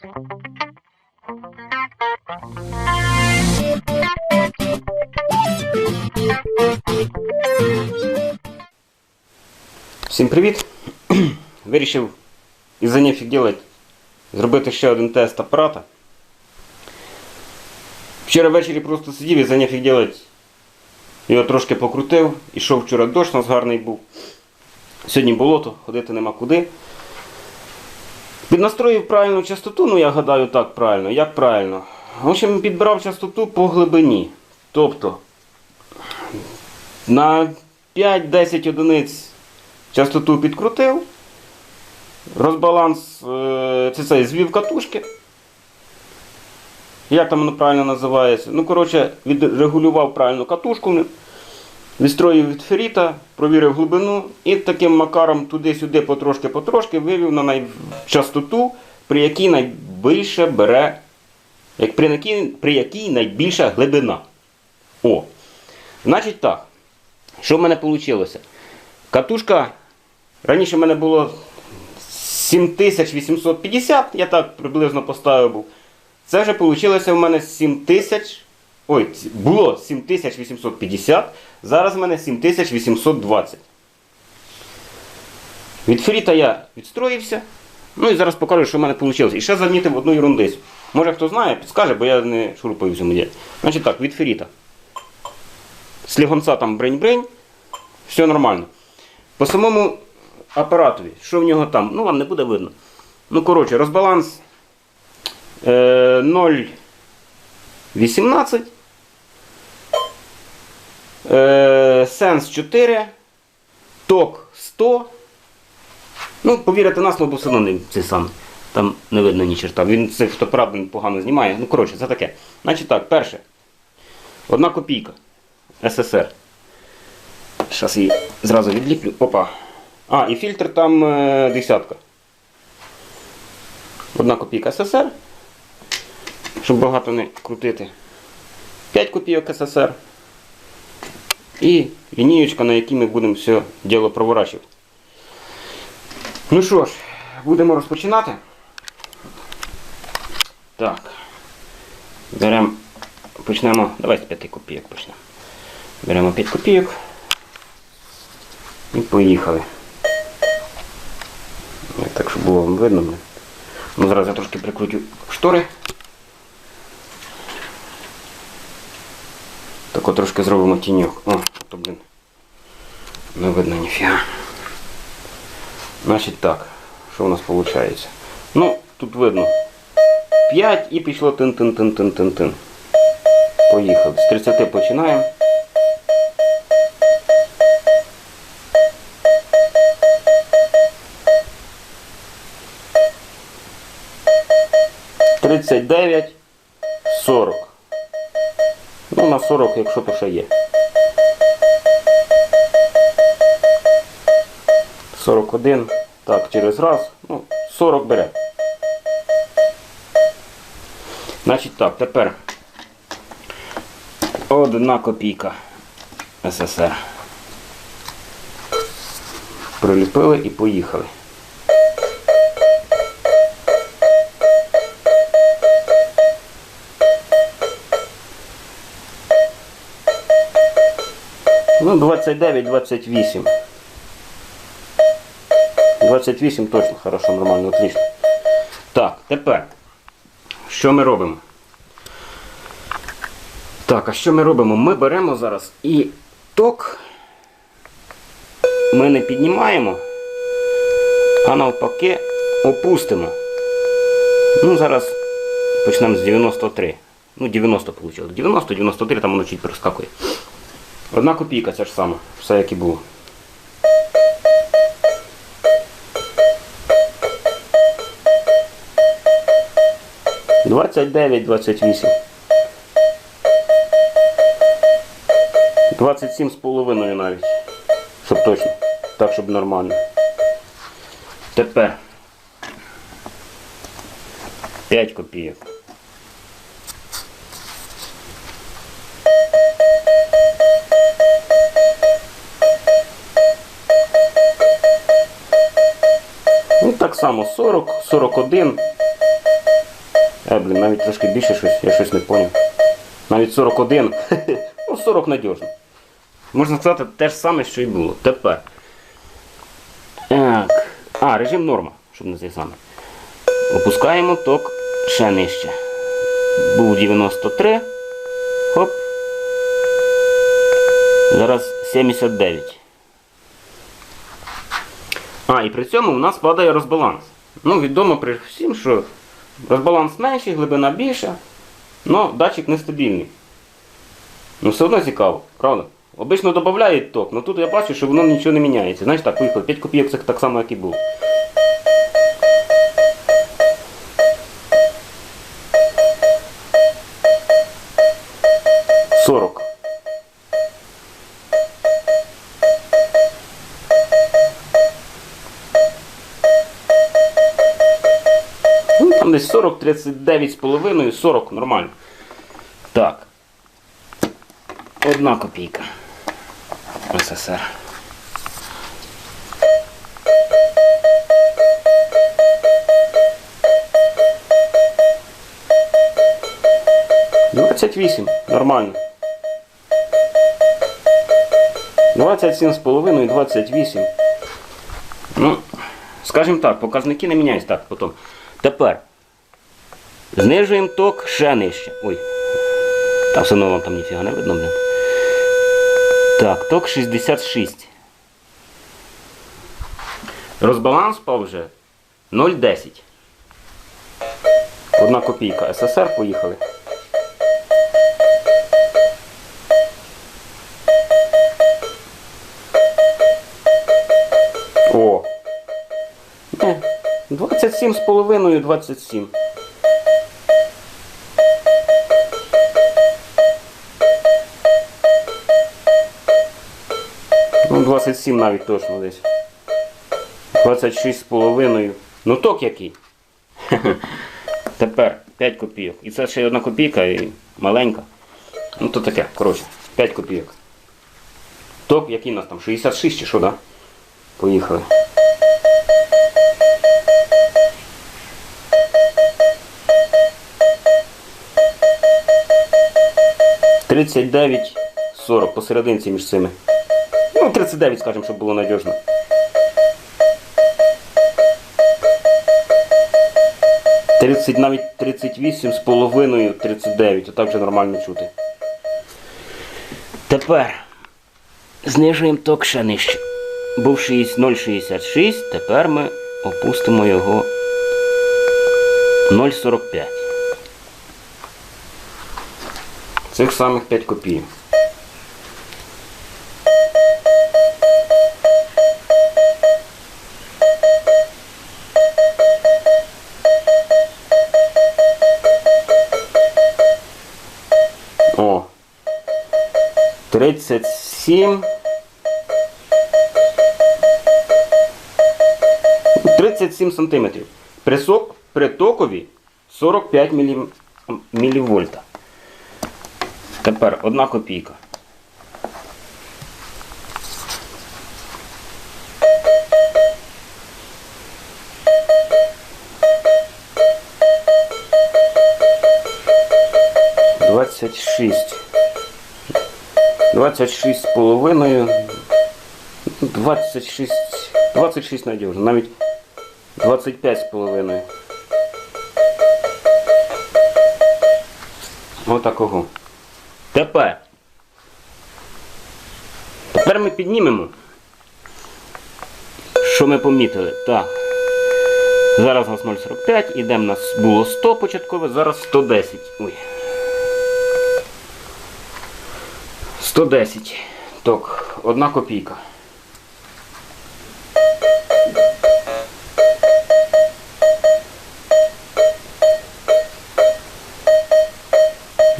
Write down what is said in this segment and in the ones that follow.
Всім привіт! Вирішив із-за нефіг зробити ще один тест апарата. Вчора ввечері просто сидів і за нефіг делать. Його трошки покрутив, ішов вчора дощ, у нас гарний був. Сьогодні болото, ходити нема куди. Піднастроїв правильну частоту, ну я гадаю так правильно. Як правильно? В общем, підбирав частоту по глибині. Тобто на 5-10 одиниць частоту підкрутив. Розбаланс е, це цей звів катушки. Як там воно правильно називається? Ну, коротше, відрегулював правильно катушку, відстроїв від феріта, провірив глибину і таким макаром туди-сюди потрошки-потрошки вивів на частоту, при якій найбільше бере, як при, якій, при якій найбільша глибина. О. Значить так. Що в мене вийшло? Катушка. Раніше в мене було 7850, я так приблизно поставив був. Це вже вийшло в мене 7000. Ой, було 7850, зараз в мене 7820. Від фріта я відстроївся. Ну і зараз покажу, що в мене вийшло. І ще замітив одну ерундицю. Може хто знає, підскаже, бо я не шурупаю в цьому ділі. Значить так, від феріта. Слігонца там брень-брень. Все нормально. По самому апаратові, що в нього там? Ну, вам не буде видно. Ну, коротше, розбаланс е, 0,18. Е, сенс 4. Ток 100. Ну, повірите на слово, бо все одно цей сам. Там не видно ні черта. Він цей фотоапарат він погано знімає. Ну, коротше, це таке. Значить так, перше. Одна копійка. СССР. Зараз її зразу відліплю. Опа. А, і фільтр там е, десятка. Одна копійка СССР. Щоб багато не крутити. 5 копійок СССР. І лінієчка, на якій ми будемо все діло проворачувати. Ну що ж, будемо розпочинати. Так. Беремо. Почнемо. Давай з 5 копійок почнемо. Беремо 5 копійок. І поїхали. Так, щоб було видно. Ну, зараз я трошки прикрутю штори. Так трошки зробимо тіньок. О, то, блін. Не видно ніфіга. Значить так, що у нас виходить? Ну, тут видно. 5 і пішло тин-тин-тин-тин-тин-тин. Поїхали. З 30 починаємо. Тридцять дев'ять, сорок. Ну, на 40, якщо то ще є. 41. Так, через раз. Ну, 40 бере. Значить так, тепер одна копійка СССР. Приліпили і поїхали. Ну, 29-28. 28 точно хорошо, нормально, отлично. Так, тепер. Що ми робимо? Так, а що ми робимо? Ми беремо зараз і ток ми не піднімаємо, а навпаки опустимо. Ну, зараз почнемо з 93. Ну, 90 вийшло. 90, 93, там воно чуть проскакує. Одна копійка ця ж сама, все як і було. Двадцять дев'ять, двадцять вісім. Двадцять сім з половиною навіть. Щоб точно. Так, щоб нормально. Тепер. 5 копійок. Само 40, 41. Е, блін, навіть трошки більше щось, я щось не поняв. Навіть 41. ну, 40 надіжно. Можна сказати те ж саме, що і було. Тепер. Так. А, режим норма, щоб не те саме. Опускаємо ток ще нижче. Був 93. Хоп. Зараз 79. І при цьому у нас падає розбаланс. Ну, відомо при всім, що розбаланс менший, глибина більша, але датчик нестабільний. Ну, все одно цікаво, правда? Обично додають ток, але тут я бачу, що воно нічого не міняється. Знаєш, так, поїхали, 5 копійок так само, як і було. 39,5, 40, нормально. Так. Одна копійка. СССР. Двадцять вісім, нормально. 27,5 і 28. Ну, скажімо так, показники не міняються так потім. Тепер. Знижуємо ток ще нижче. Ой. Та все одно вам там ніфіга не видно, блин. Так, ток 66. Розбаланс впав вже 0,10. Одна копійка. СССР поїхали. О! Не, 27 з половиною, 27. 27 навіть точно десь. 26 з половиною. Ну ток який. Тепер 5 копійок. І це ще одна копійка і маленька. Ну то таке, коротше, 5 копійок. Ток який у нас там? 66 чи що, да? Поїхали. Тридцять дев'ять сорок посерединці між цими. Ну, 39, скажімо, щоб було надіжно. Тридцять, навіть 38 з половиною, 39, отак вже нормально чути. Тепер знижуємо ток ще нижче. Був 0,66, тепер ми опустимо його 0,45. Цих самих 5 копійок. 37. 37 сантиметрів. Присок при токові 45 мілі... мілівольта. Тепер одна копійка. Двадцять шість. Двадцять шість з половиною. Двадцять шість. Двадцять шість надіжно. Навіть 25 з половиною. Отакого. Тепер. Тепер ми піднімемо. Що ми помітили? Так. Зараз у нас 0,45, ідемо, у нас було 100 початкове, зараз 110. Ой. 110. Так, одна копійка.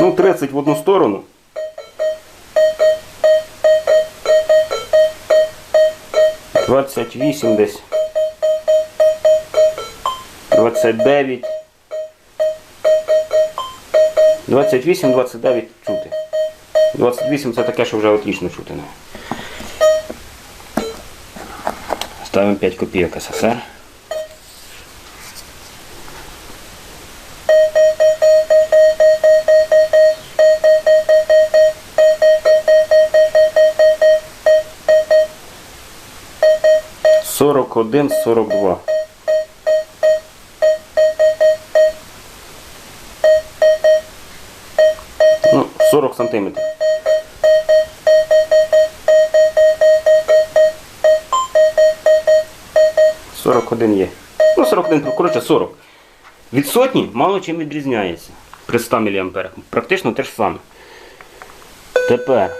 Ну, 30 в одну сторону. Двадцять вісім десь. Двадцять дев'ять. Двадцять вісім, двадцять дев'ять 28 це таке, що вже отлічно чути. Ставимо 5 копійок СССР. Сорок один, сорок два. Ну, сорок сантиметрів. Сорок один є. Ну, 41, коротше, 40. Від сотні мало чим відрізняється при 100 мА. Практично те ж саме. Тепер.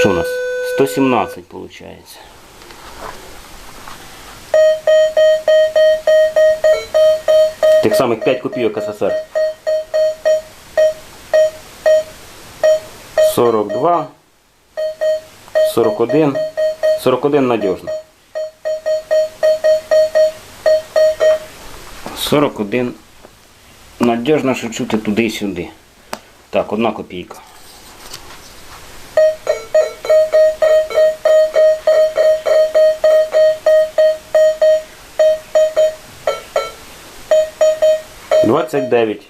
Що у нас? 117 виходить. Тих самих 5 копійок СССР. 42. 41. 41 надіжно. 41. Надіжно, що чути туди і сюди. Так, одна копійка. Двадцять дев'ять.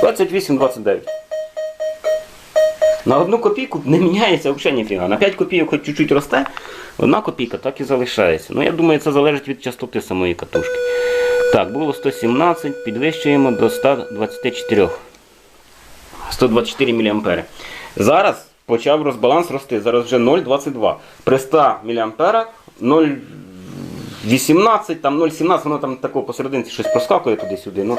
Двадцять вісім, двадцять дев'ять. На одну копійку не міняється взагалі ніфіга. На 5 копійок хоч чуть-чуть росте, одна копійка так і залишається. Ну я думаю, це залежить від частоти самої катушки. Так, було 117, підвищуємо до 124. 124 мА. Зараз почав розбаланс рости. Зараз вже 0,22. При 100 мА 0,18, там 0,17, воно там такого посерединці щось проскакує туди-сюди. Ну,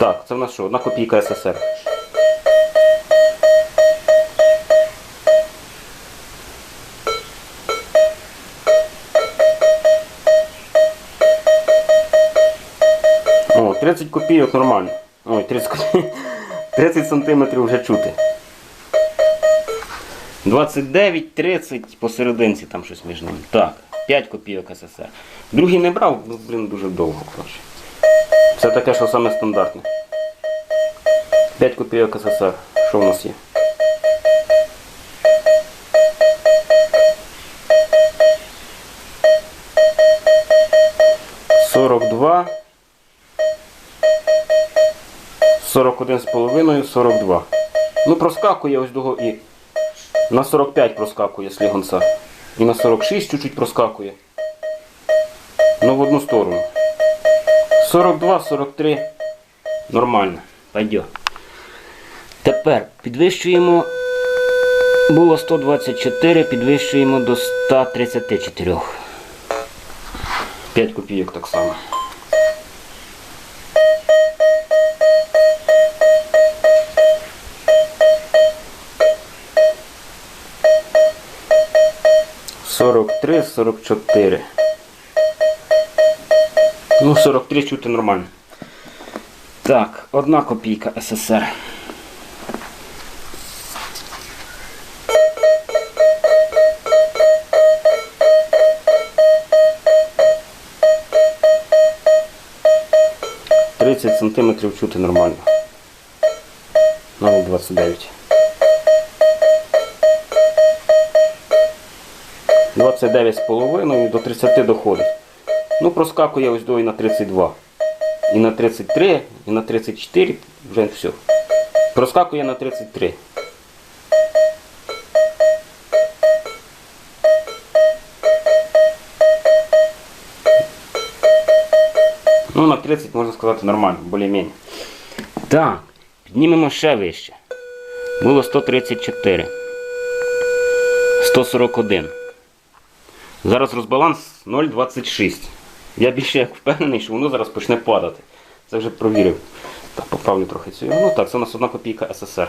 так, це в нас що? Одна копійка СССР. 30 копійок нормально. Ой, 30 копійок. 30 сантиметрів вже чути. 29, 30 посерединці там щось між ними. Так, 5 копійок СССР. Другий не брав, ну, блін, дуже довго, коротше. Це таке, що саме стандартне. 5 копійок СССР. Що в нас є? 41 з половиною, 42. Ну, проскакує ось того і на 45 проскакує слігонца. І на 46 чуть-чуть проскакує. Ну, в одну сторону. 42, 43. Нормально. Пойдет. Тепер підвищуємо. Було 124, підвищуємо до 134. 5 копійок так само. 43, 44. Ну, 43 чути нормально. Так, одна копійка СССР. Тридцять сантиметрів чути нормально. 0,29. 29,5 до 30 доходить. Ну, проскакує ось до і на 32. І на 33, і на 34, вже все. Проскакує на 33. Ну, на 30, можна сказати, нормально, більш-менш. Так, піднімемо ще вище. Було 134. 141. Зараз розбаланс 0,26. Я більше як впевнений, що воно зараз почне падати. Це вже провірив. Так, поправлю трохи цього. Ну так, це у нас одна копійка СССР.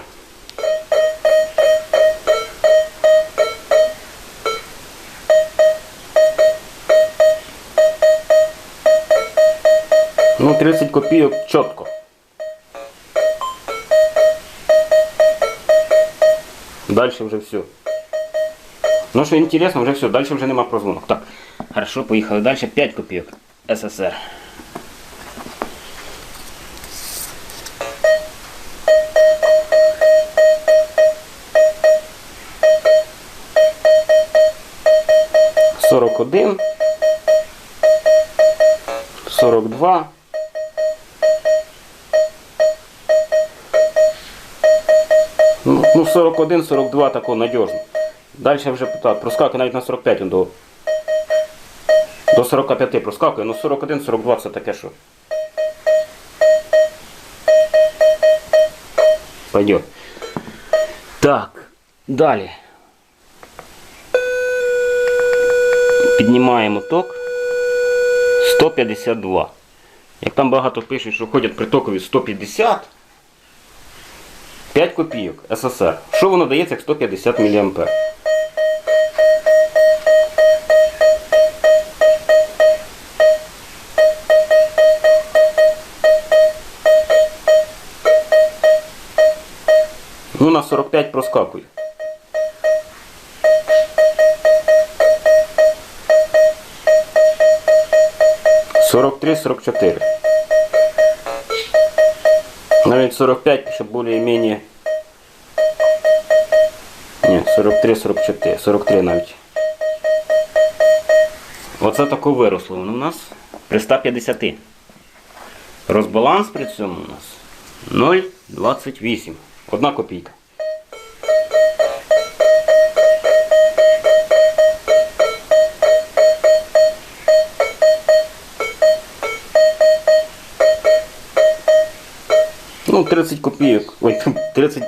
Ну, 30 копійок чітко. Далі вже все. Ну, що інтересно, вже все, далі вже нема прозвонок. Так, хорошо, поїхали далі. 5 копійок СССР. Сорок один. Сорок два. Ну, ну 41, 42 тако надіжно. Далі вже так, проскакує навіть на 45 до, до 45 проскакує, ну 41-42 це таке що. Пойдет. Так, далі. Піднімаємо ток 152. Як там багато пишуть, що ходять при токові 150, 5 копійок СССР. Що воно дається як 150 мА? 45 проскакує. Сорок три, сорок чотири. Навіть 45, щоб більш-менш... Ні, 43, 44, 43 навіть. Оце таке виросло воно у нас при 150. Розбаланс при цьому у нас 0,28. Одна копійка. 30 копійок. Ой, там 30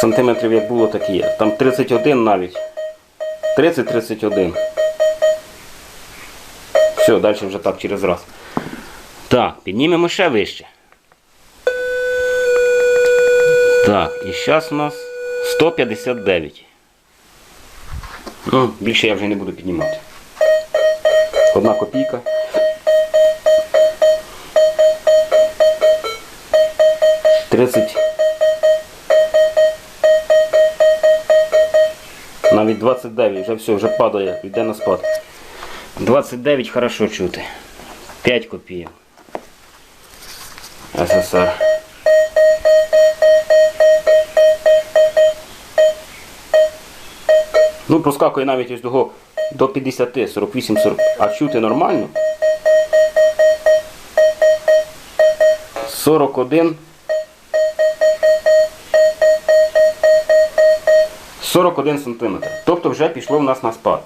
сантиметрів як було, так і є. Там 31 навіть. 30-31. Все, далі вже так через раз. Так, піднімемо ще вище. Так, і зараз у нас 159. Ну, більше я вже не буду піднімати. Одна копійка. Тридцять. Навіть 29, вже все, вже падає, йде на спад. 29 хорошо чути. 5 копійок. СССР. Ну, проскакує навіть ось того до 50, 48, 40. А чути нормально? 41. 41 см. Тобто вже пішло в нас на спад.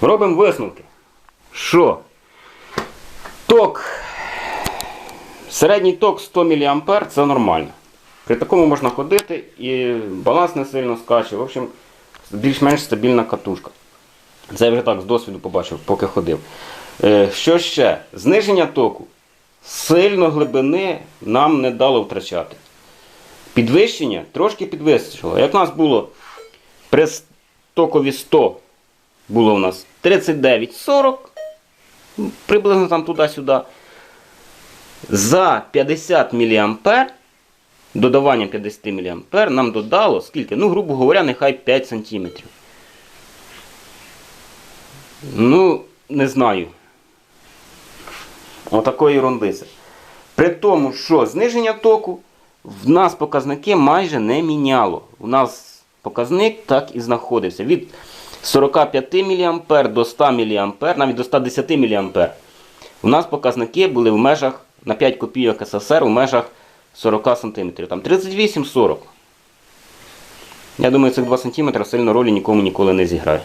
Робимо висновки. Що? Ток. Середній ток 100 мА це нормально. При такому можна ходити і баланс не сильно скаче. В общем, більш-менш стабільна катушка. Це я вже так з досвіду побачив, поки ходив. Е, що ще? Зниження току сильно глибини нам не дало втрачати. Підвищення трошки підвищило. Як у нас було при токові 100 було у нас 39-40, приблизно там туди-сюди. За 50 мА, додаванням 50 мА нам додало скільки? Ну, грубо говоря, нехай 5 см. Ну, не знаю. Отакої ерундиці. При тому, що зниження току в нас показники майже не міняло. У нас показник так і знаходився. Від 45 мА до 100 мА, навіть до 110 мА. У нас показники були в межах на 5 копійок СССР у межах 40 см. Там 38-40. Я думаю, цих 2 см сильно ролі нікому ніколи не зіграє.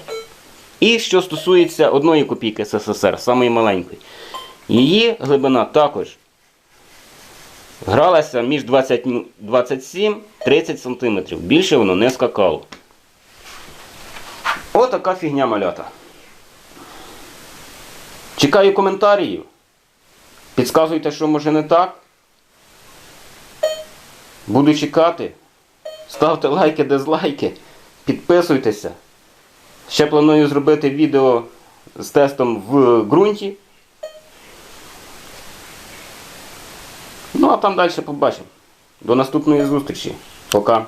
І що стосується одної копійки СССР, самої маленької, її глибина також гралася між 27-30 см. Більше воно не скакало. Отака фігня малята. Чекаю коментарів. Підказуйте, що може не так. Буду чекати. Ставте лайки, дизлайки, підписуйтеся. Ще планую зробити відео з тестом в ґрунті. Ну а там далі побачимо. До наступної зустрічі. Пока.